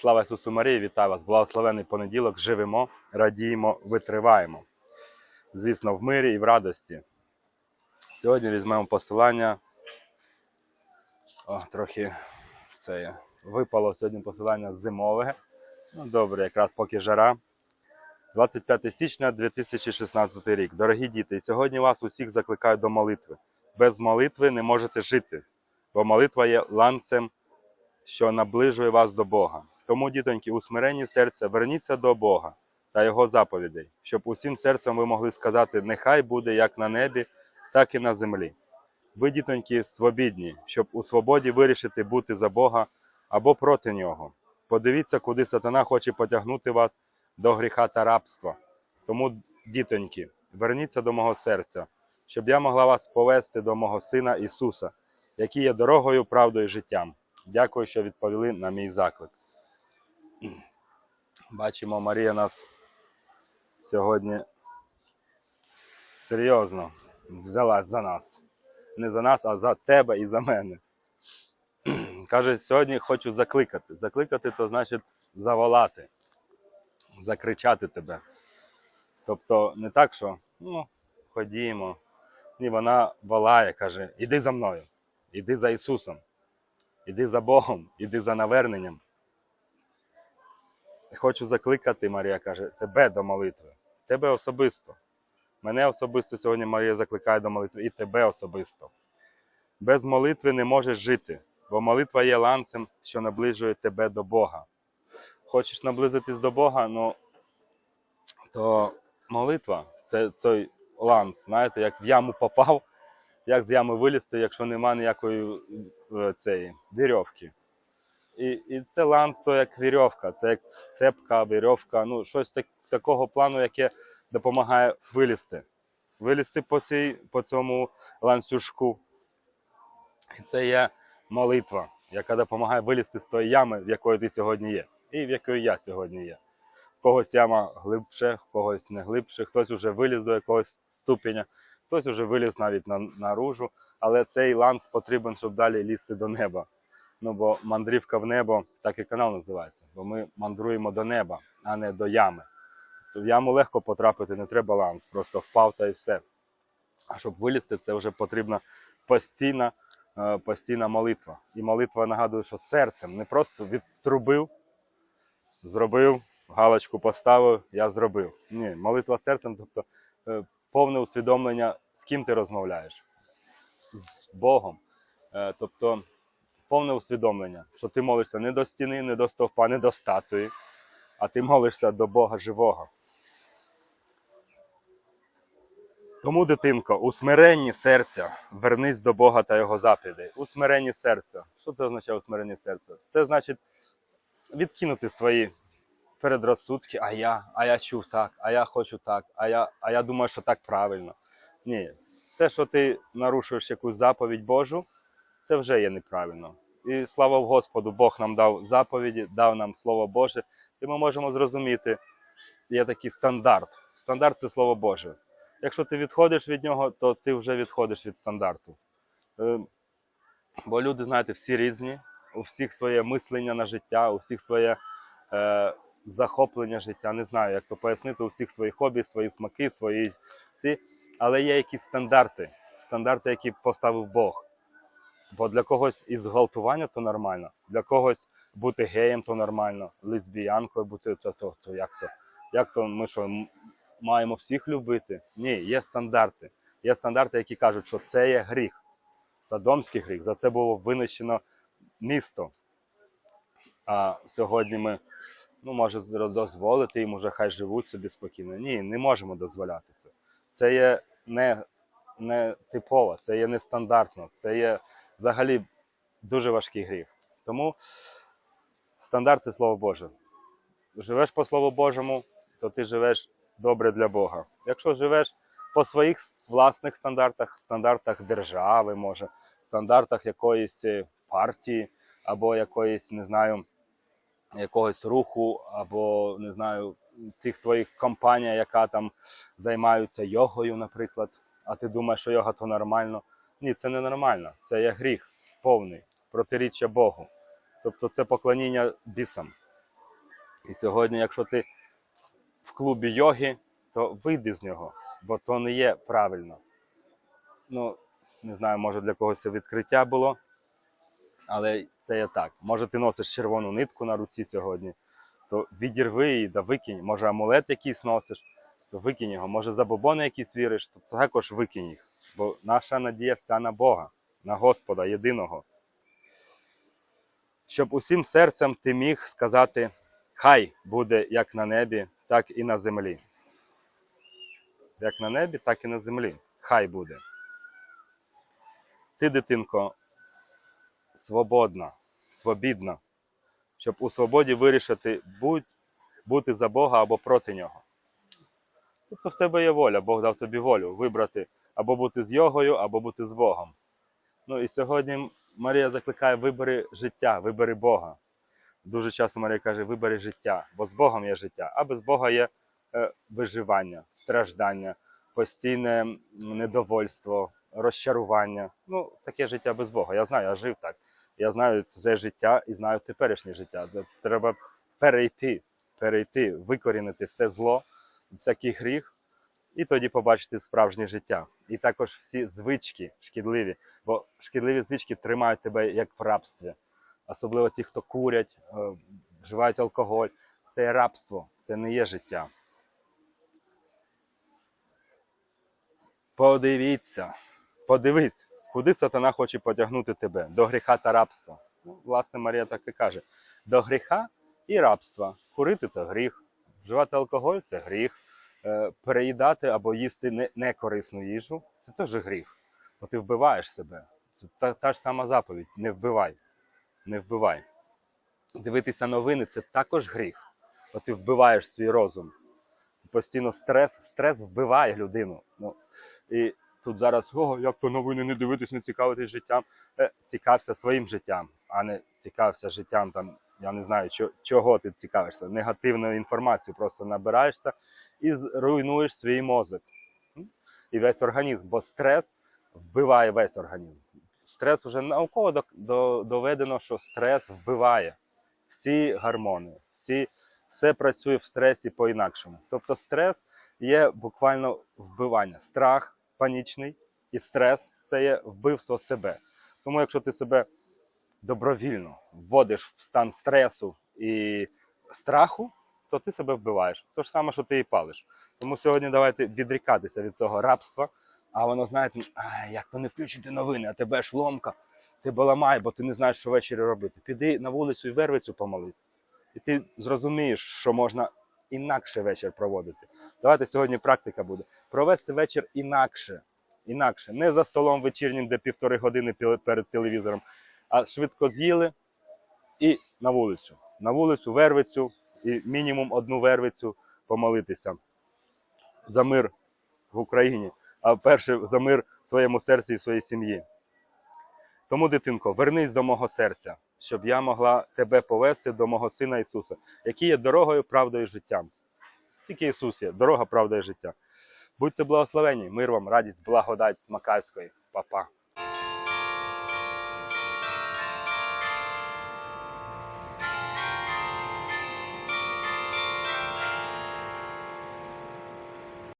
Слава Ісусу Марії, вітаю вас! Благословений понеділок. Живемо, радіємо, витриваємо. Звісно, в мирі і в радості. Сьогодні візьмемо посилання. О, трохи це є. випало сьогодні посилання зимове. Ну, добре, якраз поки жара. 25 січня 2016 рік. Дорогі діти, сьогодні вас усіх закликаю до молитви. Без молитви не можете жити, бо молитва є ланцем, що наближує вас до Бога. Тому, дітоньки, у смиренні серця верніться до Бога та Його заповідей, щоб усім серцем ви могли сказати: нехай буде як на небі, так і на землі. Ви, дітоньки, свобідні, щоб у свободі вирішити бути за Бога або проти нього. Подивіться, куди сатана хоче потягнути вас до гріха та рабства. Тому, дітоньки, верніться до мого серця, щоб я могла вас повести до мого Сина Ісуса, який є дорогою, правдою і життям. Дякую, що відповіли на мій заклик. Бачимо, Марія нас сьогодні серйозно взялась за нас. Не за нас, а за тебе і за мене. Каже, сьогодні хочу закликати. Закликати то значить заволати, закричати тебе. Тобто не так, що ну, ходімо. Ні, вона волає, каже, іди за мною, іди за Ісусом, іди за Богом, іди за наверненням. Хочу закликати, Марія каже, тебе до молитви, тебе особисто. Мене особисто сьогодні Марія закликає до молитви і тебе особисто. Без молитви не можеш жити, бо молитва є ланцем, що наближує тебе до Бога. Хочеш наблизитись до Бога, ну то молитва це цей ланц, знаєте, як в яму попав, як з ями вилізти, якщо нема ніякої е, цієї вірьовки. І, і це ланц, то як вірьовка, це як цепка, вірьовка, ну щось так, такого плану, яке допомагає вилізти. Вилізти по, цій, по цьому ланцюжку. І це є молитва, яка допомагає вилізти з тої ями, в якої ти сьогодні є, і в якої я сьогодні є. В когось яма глибше, в когось не глибше, хтось вже виліз до якогось ступеня, хтось вже виліз навіть на, наружу, але цей ланц потрібен, щоб далі лізти до неба. Ну бо мандрівка в небо, так і канал називається, бо ми мандруємо до неба, а не до ями. То в яму легко потрапити, не треба ланц, просто впав та і все. А щоб вилізти, це вже потрібна постійна, е, постійна молитва. І молитва нагадує, що серцем не просто відтрубив, зробив, галочку поставив, я зробив. Ні, молитва серцем, тобто е, повне усвідомлення, з ким ти розмовляєш, з Богом. Е, Тобто повне усвідомлення, що ти молишся не до стіни, не до стовпа, не до статуї, а ти молишся до Бога живого. Тому, дитинко, у смиренні серця вернись до Бога та Його заповідей. У смиренні серця. Що це означає у смиренні серця? Це значить відкинути свої передрозсудки, а я, а я чув так, а я хочу так, а я, а я думаю, що так правильно. Ні, те, що ти нарушуєш якусь заповідь Божу, це вже є неправильно. І слава Господу, Бог нам дав заповіді, дав нам Слово Боже, і ми можемо зрозуміти, є такий стандарт. Стандарт це Слово Боже. Якщо ти відходиш від нього, то ти вже відходиш від стандарту. Е, Бо люди, знаєте, всі різні, у всіх своє мислення на життя, у всіх своє е, захоплення життя. Не знаю, як то пояснити, у всіх свої хобі, свої смаки, свої ці. Але є якісь стандарти, стандарти, які поставив Бог. Бо для когось із зґвалтування то нормально, для когось бути геєм то нормально, лесбіянкою бути, то, то, то як то? Як то ми що, маємо всіх любити? Ні, є стандарти. Є стандарти, які кажуть, що це є гріх. Содомський гріх. За це було винищено місто. А сьогодні ми ну, може дозволити їм, уже хай живуть собі спокійно. Ні, не можемо дозволяти це. Це є не, не типово, це є нестандартно, це є взагалі дуже важкий гріх. Тому стандарт це Слово Боже. Живеш по Слову Божому, то ти живеш добре для Бога. Якщо живеш по своїх власних стандартах, стандартах держави, може, стандартах якоїсь е, партії, або якоїсь, не знаю, якогось руху, або не знаю, тих твоїх компаній, яка там займаються йогою, наприклад, а ти думаєш, що йога то нормально. Ні, це не нормально. Це є гріх повний, протиріччя Богу. Тобто це поклоніння бісам. І сьогодні, якщо ти в клубі йоги, то вийди з нього, бо то не є правильно. Ну, не знаю, може для когось відкриття було, але це є так. Може, ти носиш червону нитку на руці сьогодні, то відірви її да викинь. Може, амулет якийсь носиш, то викинь його. Може, забобони якісь віриш, то також викинь їх. Бо наша надія вся на Бога, на Господа єдиного. Щоб усім серцем ти міг сказати, хай буде як на небі, так і на землі. Як на небі, так і на землі. Хай буде. Ти, дитинко, свободна, свобідна, щоб у свободі вирішити бути за Бога або проти нього. Тобто в тебе є воля, Бог дав тобі волю вибрати або бути з йогою, або бути з Богом. Ну і сьогодні Марія закликає: вибери життя, вибери Бога. Дуже часто Марія каже, вибери життя, бо з Богом є життя, а без Бога є е, виживання, страждання, постійне недовольство, розчарування. Ну, таке життя без Бога. Я знаю, я жив так. Я знаю це життя і знаю теперішнє життя. Треба перейти, перейти, викорінити все зло, всякий гріх, і тоді побачити справжнє життя. І також всі звички шкідливі, бо шкідливі звички тримають тебе як в рабстві. Особливо ті, хто курять, е, вживають алкоголь. Це рабство, це не є життя. Подивіться, подивись, куди сатана хоче потягнути тебе до гріха та рабства. Ну, власне, Марія так і каже: до гріха і рабства. Курити це гріх, вживати алкоголь це гріх, переїдати або їсти не- некорисну їжу це теж гріх. Бо ти вбиваєш себе. Це та, та ж сама заповідь: не вбивай, не вбивай. Дивитися новини це також гріх. Бо ти вбиваєш свій розум. Постійно стрес, стрес вбиває людину. Ну, і тут зараз, о, як то новини не дивитись, не цікавитись життям. Е, цікався своїм життям, а не цікався життям там, я не знаю, чо- чого ти цікавишся. Негативну інформацію просто набираєшся і руйнуєш свій мозок. І весь організм, бо стрес вбиває весь організм. Стрес вже науково доведено, що стрес вбиває всі гормони, всі, все працює в стресі по-інакшому. Тобто стрес є буквально вбивання. Страх панічний і стрес це є вбивство себе. Тому якщо ти себе добровільно вводиш в стан стресу і страху, то ти себе вбиваєш. То ж саме, що ти і палиш. Тому сьогодні давайте відрікатися від цього рабства. А воно, знаєте, як то не включити новини, а тебе ж ломка, ти ламай, бо ти не знаєш, що ввечері робити. Піди на вулицю і вервицю помолись. І ти зрозумієш, що можна інакше вечір проводити. Давайте сьогодні практика буде. Провести вечір інакше. Інакше. Не за столом вечірнім, де півтори години перед телевізором, а швидко з'їли і на вулицю. На вулицю, вервицю, і мінімум одну вервицю помолитися за мир в Україні, а перше за мир в своєму серці і в своїй сім'ї. Тому, дитинко, вернись до мого серця, щоб я могла тебе повести до мого Сина Ісуса, який є дорогою, правдою і життям. Тільки Ісус є, дорога, правда і життя. Будьте благословені, мир вам, радість, благодать з Макарської. Па-па.